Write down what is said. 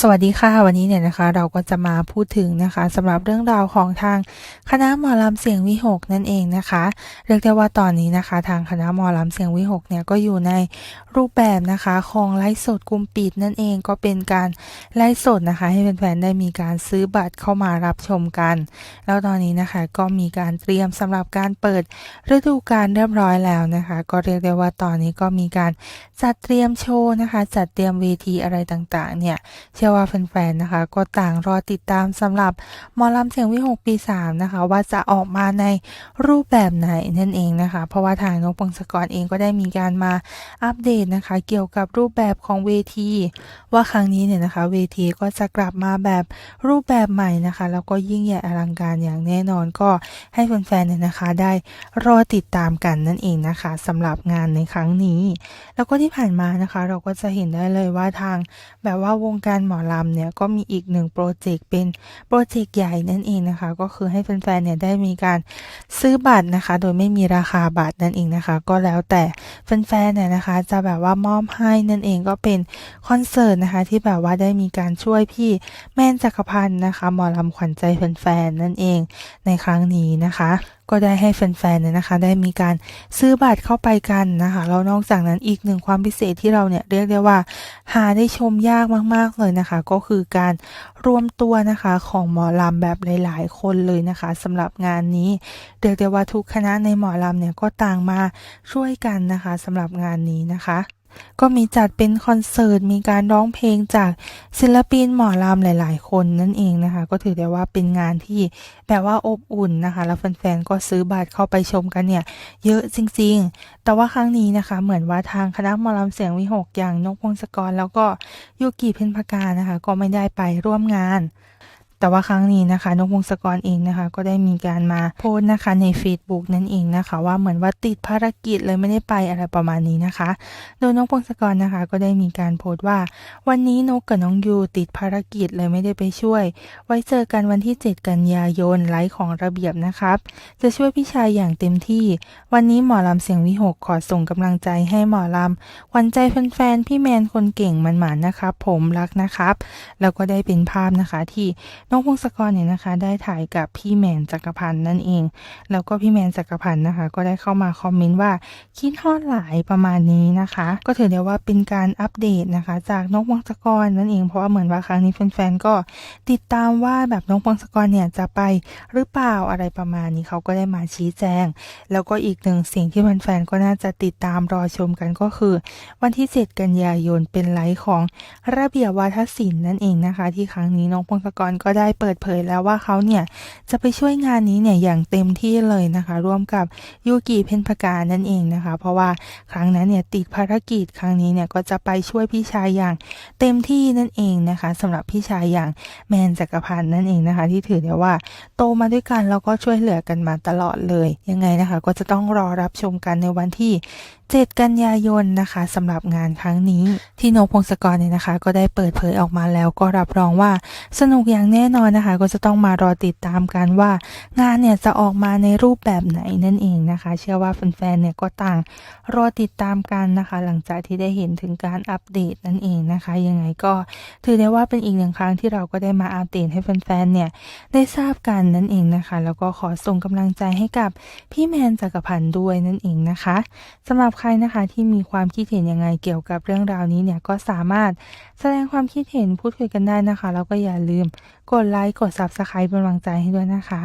สวัสดีค่ะ วันนี้เนี่ยนะคะเราก็จะมาพูดถึงนะคะสำหรับเรื่องราวของทางคณะหมอลำเสียงวิหกนั่นเองนะคะ เรียกได้ว่าตอนนี้นะคะ ทางคณะหมอลำเสียงวิหกเนี่ยก็อยู่ในรูปแบบนะคะของไลฟ์สดกลุ่มปิดนั่นเองก็เป็นการไลฟ์สดนะคะ ให้แฟนๆได้มีการซื้อบัตรเข้ามารับชมกัน แล้วตอนนี้นะคะก็มีการเตรียมสำหรับการเปิดฤดูกาลเรียบร้อยแล้วนะคะ ก็เรียกได้ว่าตอนนี้ก็มีการจัดเตรียมโชว์นะคะ จัดเตรียมเวทีอะไรต่างๆเนี่ยเชื่อว่าแฟนๆนะคะ ก็ต่างรอติดตามสำหรับหมอลำเสียงวิหกปี3นะคะ ว่าจะออกมาในรูปแบบไหนนั่นเองนะคะ เพราะว่าทางนกพงศกรเองก็ได้มีการมาอัปเดตนะคะ เกี่ยวกับรูปแบบของเวที ว่าครั้งนี้เนี่ยนะคะ เวทีก็จะกลับมาแบบรูปแบบใหม่นะคะ แล้วก็ยิ่งใหญ่อลังการอย่างแน่นอนก็ให้แฟนๆเนี่ยนะคะได้รอติดตามกันนั่นเองนะคะสำหรับงานในครั้งนี้ แล้วก็ที่ผ่านมานะคะ เราก็จะเห็นได้เลยว่าทางแบบว่าวงการหมอลำเนี่ยก็มีอีกหนึ่งโปรเจกต์เป็นโปรเจกต์ใหญ่นั่นเองนะคะ ก็คือให้แฟนๆเนี่ยได้มีการซื้อบัตรนะคะ โดยไม่มีราคาบัตรนั่นเองนะคะ ก็แล้วแต่แฟนๆเนี่ยนะคะ จะแบบว่ามอบให้นั่นเองก็เป็นคอนเสิร์ตนะคะที่แบบว่าได้มีการช่วยพี่แม่นจักรพันธ์นะคะหมอลำขวัญใจแฟนๆนั่นเองในครั้งนี้นะคะก็ได้ให้แฟนๆเนี่ยนะคะ ได้มีการซื้อบัตรเข้าไปกันนะคะแล้วนอกจากนั้นอีกหนึ่งความพิเศษที่เราเนี่ยเรียกได้ว่า หาได้ชมยากมากๆเลยนะคะ ก็คือการรวมตัวนะคะของหมอลำแบบหลาย ๆ คนเลยนะคะสำหรับงานนี้เรียกได้ว่าทุกคณะในหมอลำเนี่ยก็ต่างมาช่วยกันนะคะสำหรับงานนี้นะคะ ก็มีจัดเป็นคอนเสิร์ต มีการร้องเพลงจากศิลปินหมอลำหลาย ๆ คนนั่นเองนะคะ ก็ถือได้ว่าเป็นงานที่แบบว่าอบอุ่นนะคะ แล้วแฟนๆ ก็ซื้อบัตรเข้าไปชมกันเนี่ย เยอะจริง ๆ แต่ว่าครั้งนี้นะคะ เหมือนว่าทางคณะหมอลำเสียงวิหกอย่างนกพงศกร แล้วก็ยูกิเพ็ญพกานะคะ ก็ไม่ได้ไปร่วมงาน แต่ว่าครั้งนี้นะคะนกพงศกรเองนะคะ ก็ได้มีการมาโพสต์นะคะใน Facebook นั่นเองนะคะ ว่าเหมือนว่าติดภารกิจเลยไม่ได้ไปอะไรประมาณนี้นะคะ โดยนกพงศกรนะคะ ก็ได้มีการโพสต์ว่า วันนี้นกกับน้องยูติดภารกิจเลยไม่ได้ไปช่วย ไว้เจอกันวันที่ 7 กันยายนไลฟ์ของระเบียบนะครับจะช่วยพี่ชายอย่างเต็มที่ วันนี้หมอลำเสียงวิหกขอส่งกำลังใจให้หมอลำขวัญใจแฟนๆพี่แมนคนเก่งมันหมานนะครับผมรักนะครับแล้วก็ได้เป็นภาพนะคะที่น้องพงศกรเนี่ยนะคะ ได้ถ่ายกับพี่แมนจักรพันธ์นั่นเอง แล้วก็พี่แมนจักรพันธ์นะคะ ก็ได้เข้ามาคอมเมนต์ว่าคิดฮอดหลายประมาณนี้นะคะ ก็ถือได้ว่าเป็นการอัปเดตนะคะ จากน้องพงศกรนั่นเอง เพราะว่าเหมือนว่าครั้งนี้แฟนๆก็ติดตามว่าแบบน้องพงศกรเนี่ยจะไปหรือเปล่าอะไรประมาณนี้เขาก็ได้มาชี้แจง แล้วก็อีกหนึ่งสิ่งที่แฟนๆก็น่าจะติดตามรอชมกันก็คือ วันที่ 7 กันยายนเป็นไลฟ์ของระเบียบวาทศิลป์นั่นเองนะคะ ที่ครั้งนี้น้องพงศกรก็ได้เปิดเผยแล้วว่าเขาเนี่ยจะไปช่วยงานนี้เนี่ยอย่างเต็มที่เลยนะคะ ร่วมกับยูกิเพนพกานั่นเองนะคะ เพราะว่าครั้งนั้นเนี่ยติดภารกิจครั้งนี้เนี่ยก็จะไปช่วยพี่ชายอย่างเต็มที่นั่นเองนะคะสำหรับพี่ชายอย่างแมนจักรพันธ์นั่นเองนะคะ ที่ถือได้ว่าโตมาด้วยกันแล้วก็ช่วยเหลือกันมาตลอดเลยยังไงนะคะ ก็จะต้องรอรับชมกันในวันที่ 7 กันยายนนะคะสำหรับงานครั้งนี้ที่โนพงศกรเนี่ยนะคะ ก็ได้เปิดเผยออกมาแล้วก็รับรองว่าสนุกอย่างแน่น่นอนนะคะ ก็จะต้องมารอติดตามกันว่างานเนี่ยจะออกมาในรูปแบบไหนนั่นเองนะคะ เชื่อว่าแฟนๆเนี่ยก็ต่างรอติดตามกันนะคะ หลังจากที่ได้เห็นถึงการอัปเดตนั่นเองนะคะ ยังไงก็ถือได้ว่าเป็นอีกหนึ่งครั้งที่เราก็ได้มาอัปเดตให้แฟนๆเนี่ยได้ทราบกันนั่นเองนะคะ แล้วก็ขอส่งกำลังใจให้กับพี่แมนจักรพันธ์ด้วยนั่นเองนะคะสำหรับใครนะคะที่มีความคิดเห็นยังไงเกี่ยวกับเรื่องราวนี้เนี่ยก็สามารถแสดงความคิดเห็นพูดคุยกันได้นะคะ แล้วก็อย่าลืมกกดไลค์ กด Subscribe เป็นกำลังใจให้ด้วยนะคะ